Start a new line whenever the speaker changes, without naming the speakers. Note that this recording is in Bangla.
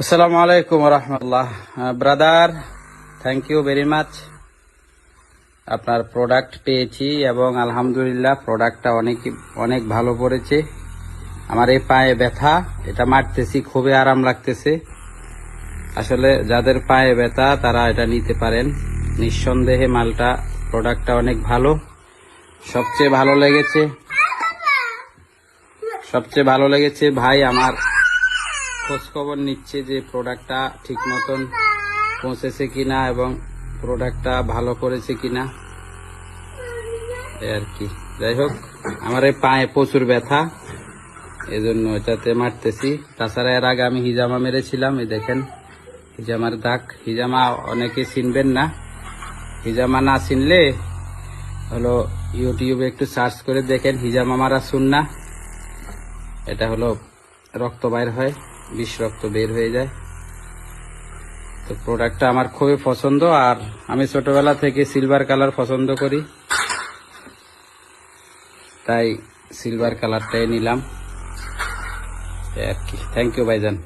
আসসালামু আলাইকুম রহমতুল্লাহ। Brother thank you very much আপনার প্রোডাক্ট পেয়েছি এবং আলহামদুলিল্লাহ প্রোডাক্টটা অনেক অনেক ভালো পড়েছে। আমার এই পায়ে ব্যথা, এটা মারতেছি, খুবই আরাম লাগতেছে। আসলে যাদের পায়ে ব্যথা, তারা এটা নিতে পারেন। নিঃসন্দেহে মালটা প্রোডাক্টটা অনেক ভালো। সবচেয়ে ভালো লেগেছে, সবচেয়ে ভালো লেগেছে ভাই আমার খোঁজ খবর নিচ্ছে যে প্রোডাক্টটা ঠিক মতন পৌঁছেছে কিনা এবং প্রোডাক্টটা ভালো করেছে কিনা। আর কি। যাই হোক, আমার এই পায়ে প্রচুর ব্যথা এই জন্য এটাতে মারতেছি। তাছাড়া এর আগে আমি হিজামা মেরেছিলাম, এই দেখেন, হিজামার দাগ। হিজামা অনেকে চিনবেন না। হিজামা না চিনলে, হলো ইউটিউবে একটু সার্চ করে দেখেন, হিজামা মারা শুন না এটা হলো রক্ত বাইর হয়। বিষ রক্ত বের হয়ে যায়। তো প্রোডাক্টটা আমার খুবই পছন্দ, আর আমি ছোটবেলা থেকে সিলভার কালার পছন্দ করি। তাই সিলভার কালারটাই নিলাম। আর কি। থ্যাংক ইউ ভাইজান।